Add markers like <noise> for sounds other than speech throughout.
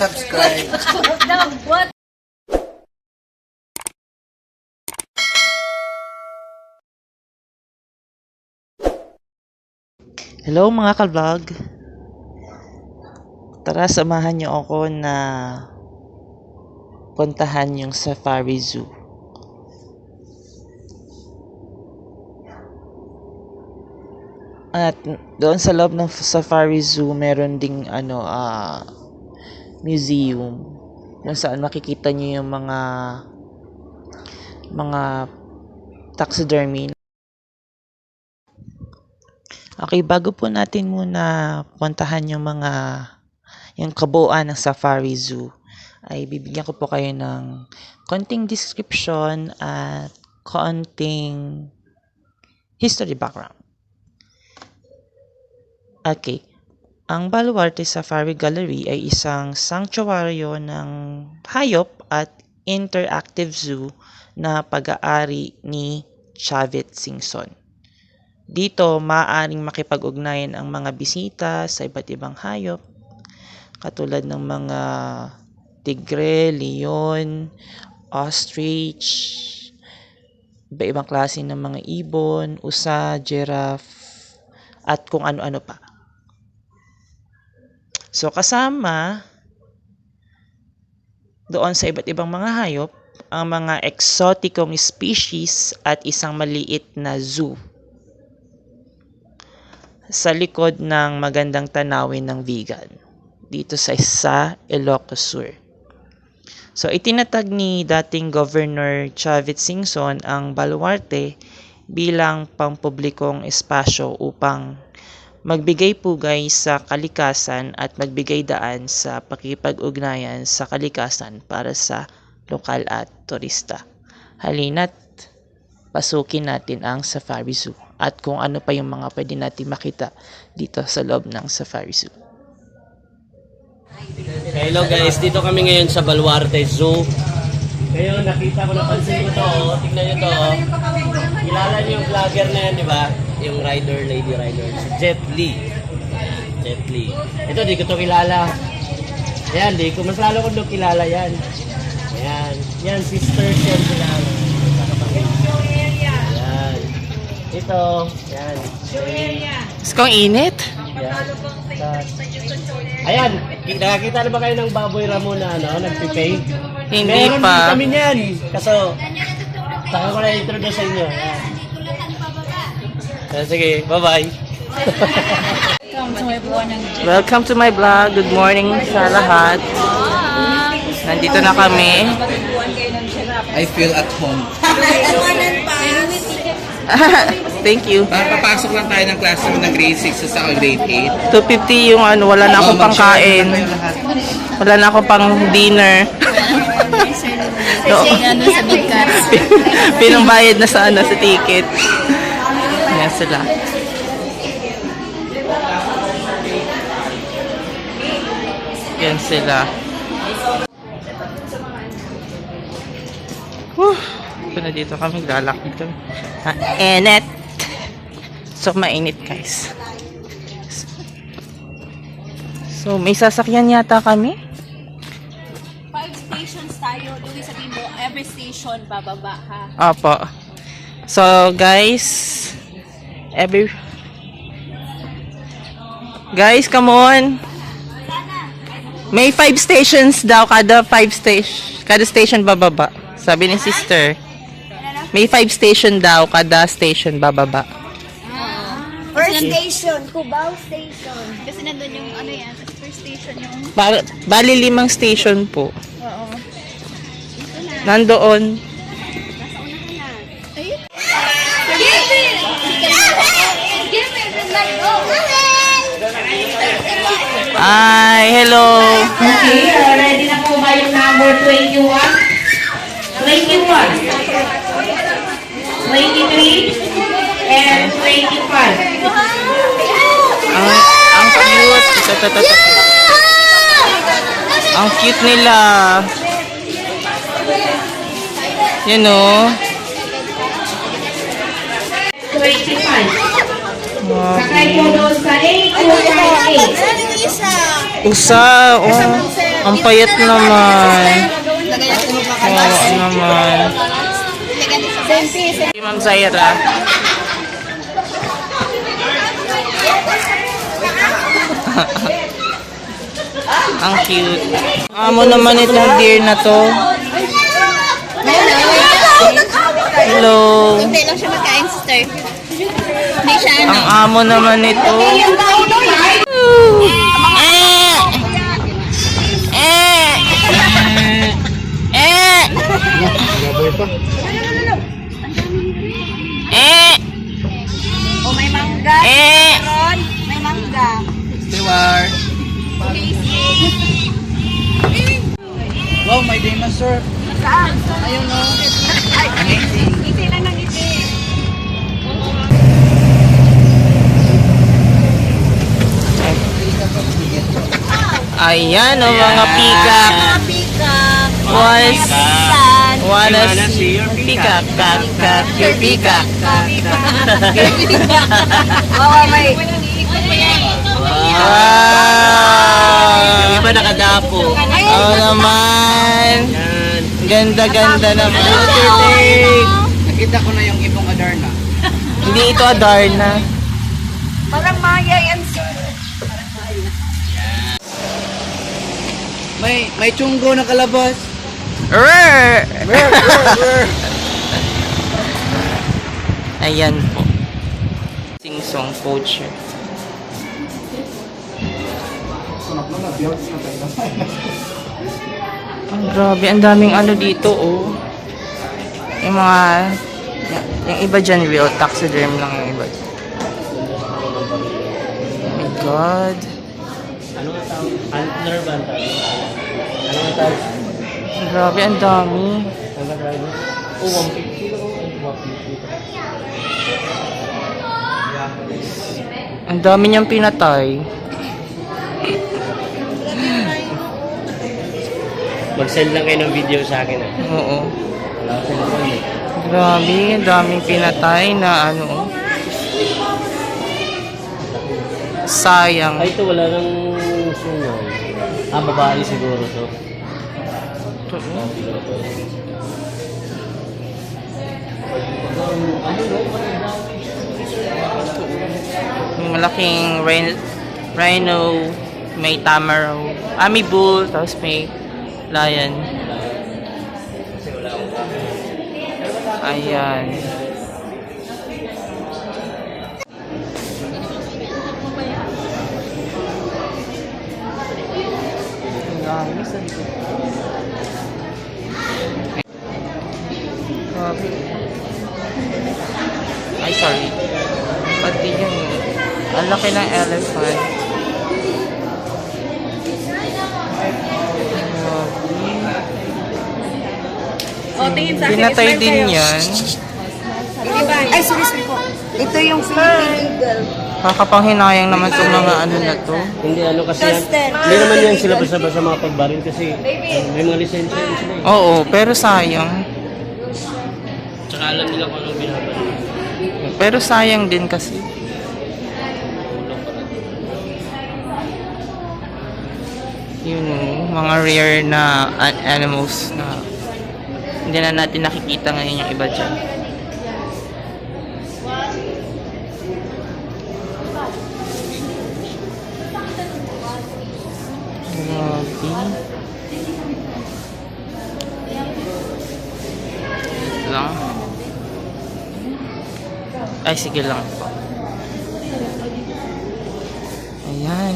subscribe. What? Hello mga ka-vlog! Tara, samahan niyo ako na puntahan yung Safari Zoo. At doon sa loob ng Safari Zoo, meron ding ano, ah, museum kung saan makikita niyo yung mga mga taxidermy Okay, bago po natin muna puntahan yung mga yung kabuuan ng Safari Zoo, ay bibigyan ko po kayo ng konting description at konting history background. Okay. Ang Baluarte Safari Gallery ay isang sanctuaryo ng hayop at interactive zoo na pag-aari ni Chavit Singson. Dito, maaaring makipag-ugnayan ang mga bisita sa iba't ibang hayop, katulad ng mga tigre, leon, ostrich, iba-ibang klase ng mga ibon, usa, giraffe, at kung ano-ano pa. So, kasama doon sa iba't ibang mga hayop, ang mga eksotikong species at isang maliit na zoo sa likod ng magandang tanawin ng vegan dito sa isa Ilocos Sur. So itinatag ni dating Governor Chavit Singson ang Baluarte bilang pampublikong espasyo upang magbigay pugay sa kalikasan at magbigay daan sa pakipag-ugnayan sa kalikasan para sa lokal at turista. Halina't pasukin natin ang Safari Zoo at kung ano pa yung mga pwede natin makita dito sa loob ng Safari Zoo. Hello guys, dito kami ngayon sa Baluarte Zoo. Ngayon, nakita ko, napansin ko to, oh. tingnan nyo to. Kilala niyo yung vlogger na yan, di ba? Yung rider, lady rider, si Jet Li. Jet Li. Ito, di ko to kilala. Ayan, di ko, mas lalo ko kilala yan. Ayan, yan, sisters yan sila. Ayan. Ito, yan. Is kong init? Ayan. Ayan, nakakita na ba kayo ng baboy Ramon na ano, nagpipaint? Hindi Meron pa. din kami niyan. Kaso, saka ko na introduce sa inyo. Ayan. Ayan, sige, bye-bye. Welcome to my vlog. Good morning sa lahat. Nandito na kami. I feel at home. <laughs> Thank you. Papasok lang tayo ng classroom ng grade 6 sa grade 8. 250 yung ano, wala na akong pangkain. Wala na akong pang dinner. No. Ano sa bigkas? <laughs> Pinambayad na sa ano, sa ticket. Yan sila. Yan sila. Whew. Ito na dito kami, lalakad kami. Ha, Enet! So, mainit guys. So, may sasakyan yata kami. Station bababa ha. Opo. So, guys, every... Guys, come on. May five stations daw, kada five station, kada station bababa. Sabi ni sister. May five station daw, kada station bababa. First station, Cubao Station. Kasi nandun yung ano yan, first station yung... Ba- bali limang station po. Oo. Nandoon. Ay, hello. Okay, ready na po ba yung number 21? 21. 23 and 25. Ang, ang cute. Ang cute nila. Yan o. 25. Wow. Sakay po doon sa 8298. Usa. Oh. Ang payat naman. Oo naman. Si Ma'am Zaira. <laughs> Ang cute. Amo naman itong deer na to. Hello. Hindi lang siya magkain, sister. Hindi siya ano. Ang amo naman ito. Oh, may mangga. Eh! May mangga. Steward. Wow, may dinosaur. Saan? Ayun no. Ay, ngiti lang ng ngiti. Ayan o mga peacock. Peacock. Was, San. wanna Wanna see see your your peacock, cock, cock, your peacock. Wawa, may. Wow! Yung iba nakadapo. Oo naman. Yan. Ganda-ganda naman. Nakita ko na yung ibong Adarna. Hindi ito Adarna. Parang maya yan, May may chunggo na kalabas. Rrrr! <laughs> Ayan po. Sing-song poacher. Ang grabe, ang daming ano dito, oh. Yung mga, yung iba dyan, real taxiderm lang yung iba. Oh my God. Ano nga tawag? Antler ba ang tawag? Ano nga tawag? Ang grabe, ang dami. Ano nga tawag? Oh, 150 lang. 150. Ang dami niyang pinatay. Mag-send lang kayo ng video sa akin ah. Oo. Wala ko cellphone eh. Grabe, ang daming pinatay na ano. Sayang. Ay, ito wala nang. Ah, babae siguro to. Malaking rhino may tamaro, ah, may bull, tapos may lion. Ayan. Dami sa likod. Grabe. Ay, sorry. Pati yun. Ang laki ng elephant. O, tingin sa akin. Pinatay din yan. Ay, sorry, sorry po. Ito yung Philippine Eagle. Kakapanghinayang naman itong mga ano na to. Hindi ano kasi yan. Hindi naman yan sila basta-basta mga pagbaril kasi may mga lisensya yun sila eh. Oo, pero sayang. Tsaka alam nila kung anong binabaril. Pero sayang din kasi. Yun o, mga rare na an- animals na hindi na natin nakikita ngayon yung iba dyan. Grabe. Lang. Ay, sige lang po. Ayan.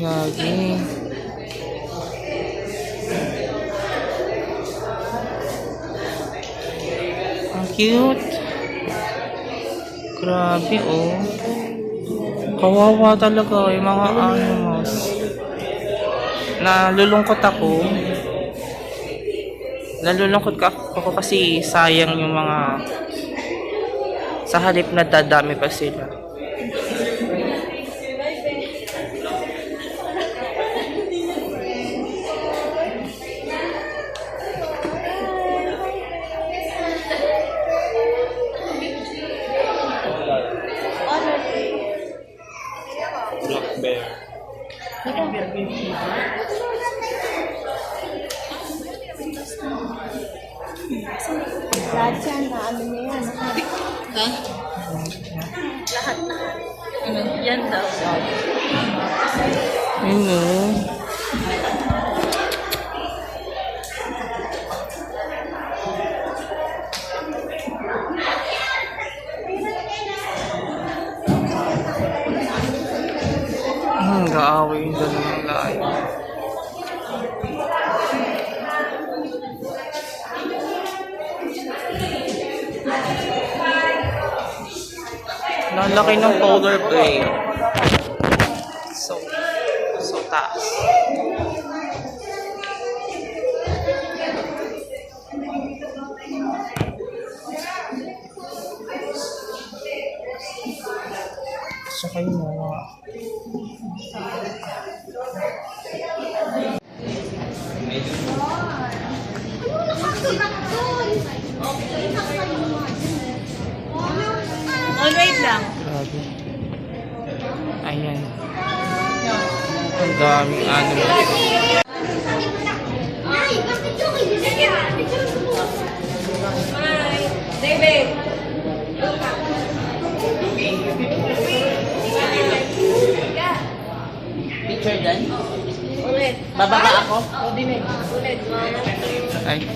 Gagi. Ang cute. Grabe, oh. Kawawa talaga yung mga animals. Nalulungkot ako. Nalulungkot ka ako kasi sayang yung mga sa halip na dadami pa sila. Yung dalawang layo. Lalaki ng polar bear. So, so taas. Ang daming animals. David! Picture dyan? Ulit. Bababa ako? Ulit. Ay.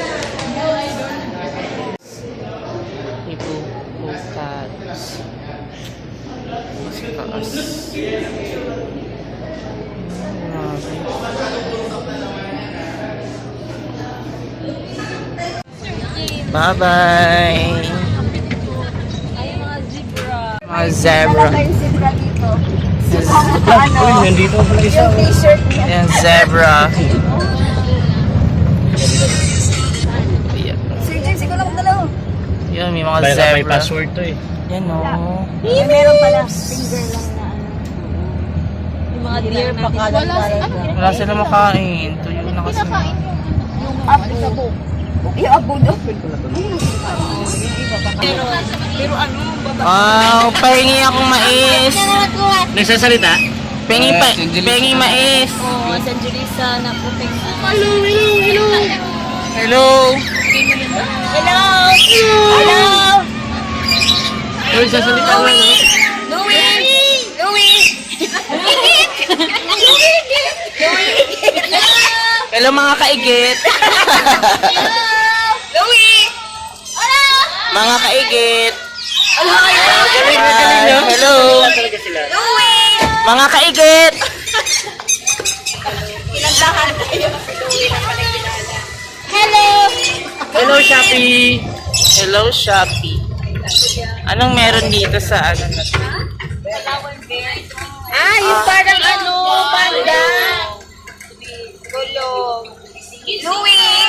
<laughs> Sa taas. Bye-bye! Ay, mga zebra. <laughs> Uy, nandito pala isa. Yung t-shirt niya. Ayan, zebra. Sir James, ikaw lang dalaw. Yun, may mga zebra. may password to eh. Yan o. May meron pala. Finger lang na ano. Yung mga deer pa kada Wala sila makain. Tuyo na kasi. Abo. Yung abo daw. Pero ano, baba. Wow, pahingi akong mais. Nagsasalita? Pengi pa, pengi mais. Oh, San Julissa na puting ano. Hello, hello. Hello. Hello! Hello! Uy, nagsasalita mo, no? Louie! Louie! Hello mga kaigit. Louie! mga kaigit. No? Hello. Talaga sila. Mga kaigit. Hello! Hello Shopee. Hello Shopee. Anong meron dito sa ano na to? Ah, yung parang ano, panda. Gulong. Louie!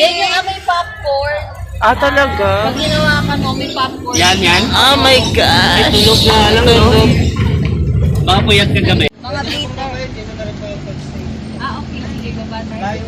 Yan yung amoy popcorn. Ah, talaga? Pag ginawa ka mo, may popcorn. Yan, yan. Oh my gosh. Tulog na lang, no? Baka puyat ka gabi. Mga bitter. Ah, okay. Sige, baba tayo.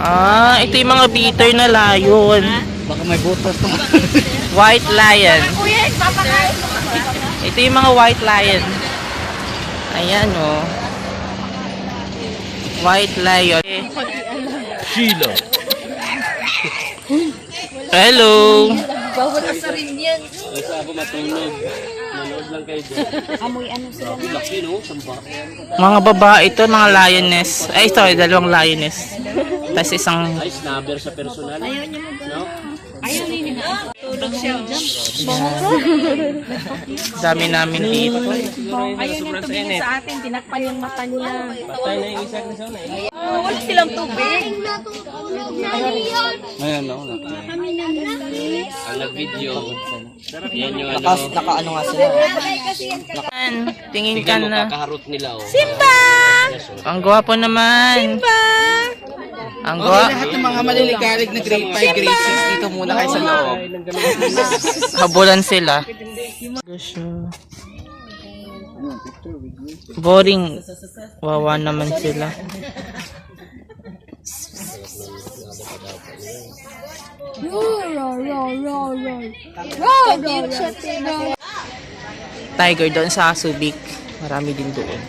Ah, ito yung mga bitter na lion. Baka may butas to. <laughs> White lion. Kuya, papakain mo. Ito yung mga white lion. Ayan oh. White lion. Sheila. Hello. Bawal ka sa rin yan. Basta ako matulog. Manood lang kayo dyan. Amoy ano sila. Laki, no? Samba. Mga babae ito, mga lioness. Ay, ito, dalawang lioness. Tapos isang... Ay, snabber sa personal. Ayaw niya mo No? Na. Dami namin dito. Ayaw niya tumingin sa atin. Tinakpan yung mata niya. Patay na yung isa ko sa una. eh. Oh, wala silang tubig. Ngayon, no? Ang nag-video. Yan yung ano. naka ano nga sila. Tingin ka Tingnan mo, na. kakaharot nila, oh. Simba! Ang gwapo naman. Simba! Ang Okay, gwapo. lahat ng mga malilikalig na grade 5, grade 6 dito muna kayo sa loob. Habulan sila. Boring. Wawa naman sila. Tiger doon sa Subic. Marami din doon.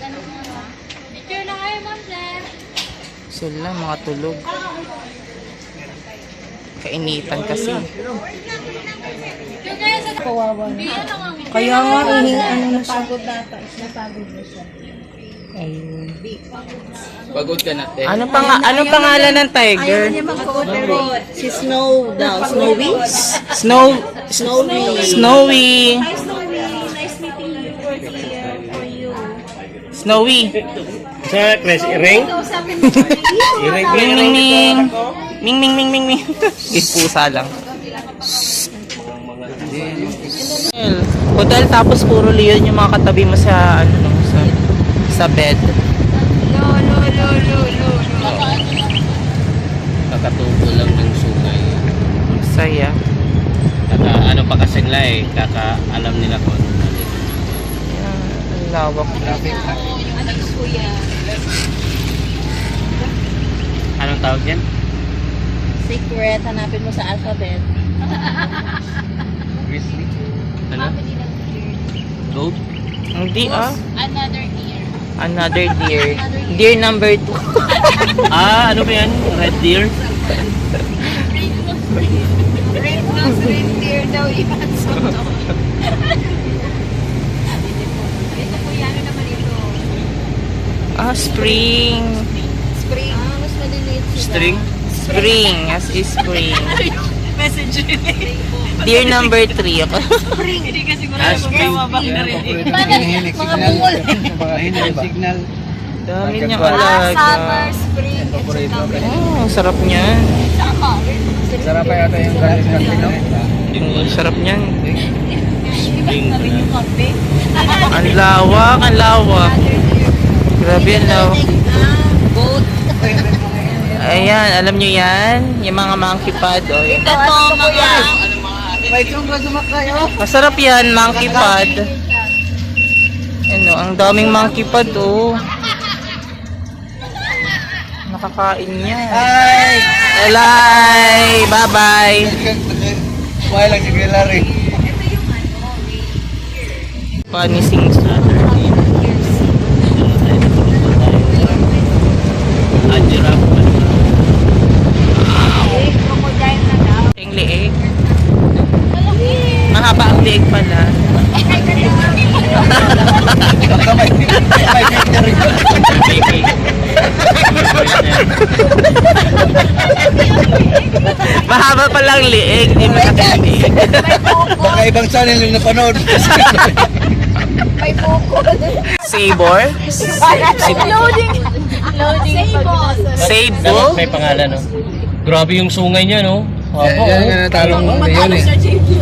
Picture na kayo, ma'am, sir. Sila, mga tulog. Kainitan kasi. Picture kayo sa... Kawawa na. Kaya nga, ihi, ano na siya. Ayun. Pagod ka na, te. Ano pang ano pangalan ng tiger? Si Snow daw. Snowy? Snow Snowy. Snowy. Snowy. Sa Chris, ring? Iring, Ming ming ming. Ming ming ming ming ming. Ipusa lang. Hotel tapos puro leon yung mga katabi mo sa ano no, sa sa bed. Kakatubo lang ng sungay. Saya. Kaka, ano pa kasing la eh, kaka alam nila kung lawak. Anong tawag yan? Secret, hanapin mo sa alphabet. Grizzly? Ano? Goat? Hindi ah. Another year. <laughs> Another deer. Deer number two. <laughs> Ah, ano ba yan? Red deer? Red nose reindeer daw yan. <laughs> So, ito po yan, ano naman ito? Spring. Spring. Ah, mas maliliit sila. String? Spring. As is spring. <laughs> Message Deer number three. <laughs> Ako. Hindi kasi ko Ah, spring. Mga bungol. signal. Dami niyang Ah, summer, alaga. spring. Oh, sarap. Tama. Sarap pa yata yung galing Casino. Ang sarap niyan. Spring. Ang lawak, ang lawak. Grabe ang lawak. Goat. Ayan, alam niyo yan? Yung mga monkey pad. Oh, yun. Ito, mga... Masarap yan, monkey pad. Ano, ang daming monkey pad, oh. Nakakain niya. Ay! Elay! Bye-bye! Why lang si Larry? Panising Saturday. Ah, giraffe. Ang liig. Mahaba ang liig pala. Baka may, may picture rin. Baby. Mahaba pala ang liig. Di mo nakaliig. Baka ibang channel yung napanood. Sabor? Loading. Loading. Save Sabo? May pangalan, no? Grabe yung sungay niya, no? Yan, yan, yan, talong yun eh.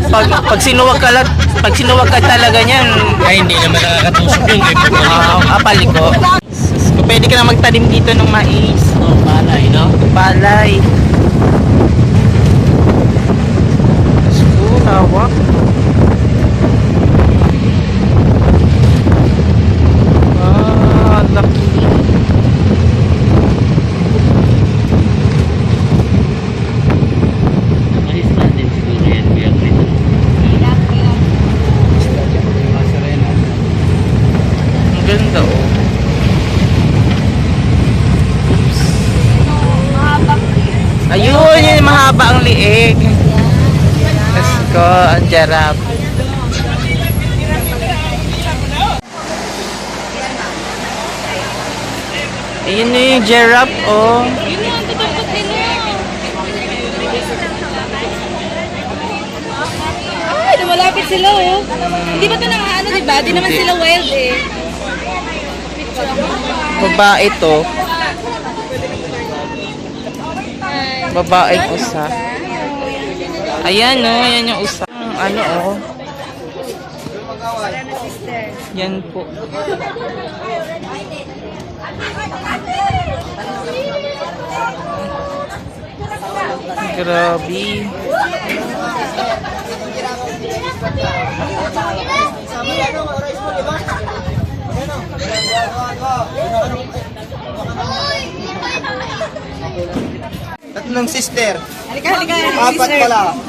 Pag, pag sinuwag ka lang, pag sinuwag ka talaga niyan, Ay, hindi naman nakakatusok yun. Kay ah, apaliko. Ko, Pwede ka na magtanim dito ng mais. Oh, palay, no? Palay. Lawak. Ah, laki. Chris. Ang ganda oh. Ayun, yun mahaba ang liig. Go, ang jarap. Ayun na yung giraffe, oh. Yun yung tutumpot nila. Ay, lumalapit sila oh. Hindi ba ito nang ano, di ba? Di naman sila wild eh. Babae to. Babae usa. Ayan, oh. Ayan yung usa. Ano, oh. Yan po. Grabe. Tatlong sister. Halika, halika. Apat pala.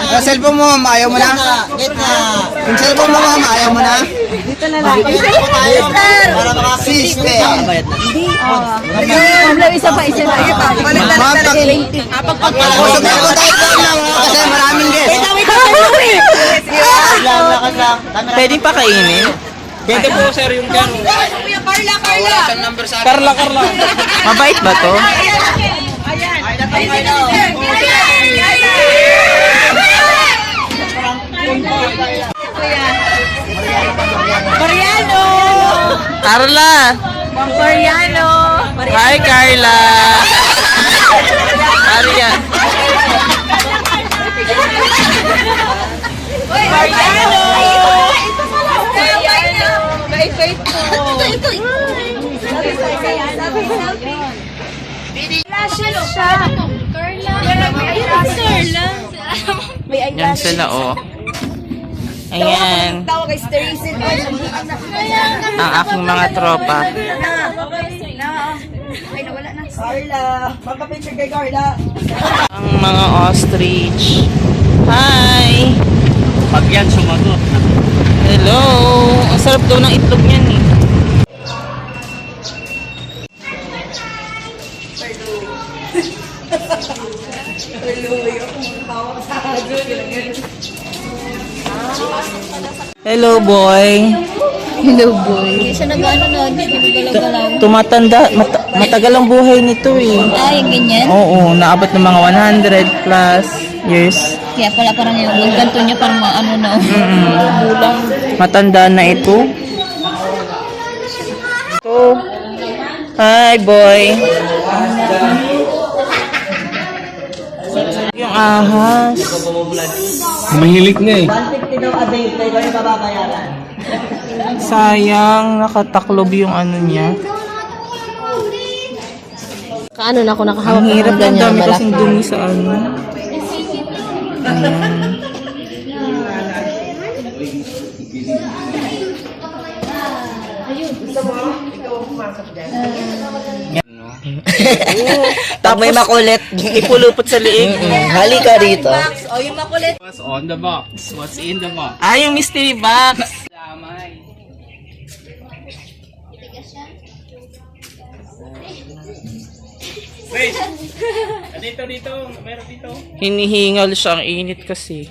Ang cellphone mo, ma'am, ayaw mo na? Yung cellphone mo, ma'am, ayaw mo na? Dito na lang. Para makasiste. isa pa, isa pa. Balik na Ma'am, pag... Pusog na po tayo doon, ma'am, kasi maraming guest. Pwede pa kainin? Pwede po sir yung gan. Carla, Carla. Sa. Carla, Carla. Mabait ba to? Mariano! Carla! Mariano! Hi, Carla! Maria. Mariano! Ito, ito, ito. Lashes siya. Ayun, Carla. May Yan sila, oh. Ayan. Ang aking mga tropa. Ay, nawala na. Carla. Magpa-picture kay Carla. Ang mga ostrich. Hi! Pag yan sumagot. Hello! Ang sarap daw ng itlog niyan eh. Hello, boy. Hello, boy. Hindi siya nag-ano na, hindi nagalaw-galaw. Tumatanda, mata- matagal ang buhay nito eh. Ay, ganyan. Oo, naabot ng mga 100 plus years. Kaya pala parang yung yung niya parang mga ano na. Bulang. Matanda na ito. Ito. Hi, boy. Yung ahas. Mahilig na eh. Sayang, nakataklob yung ano niya. Kaano na ako nakahawak Ang hirap ng dami kasing dumi sa ano. Ayan. <laughs> Pag may makulit, Ipulupot sa liig. halika dito. What's on the box? What's in the box? Ah, yung mystery box. Damay. Wait! Dito, dito. Meron dito. Hinihingal siya. Ang init kasi.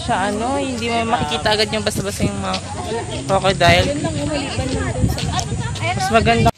siya ano, hindi mo makikita agad yung basta-basta yung mga crocodile. Mas maganda.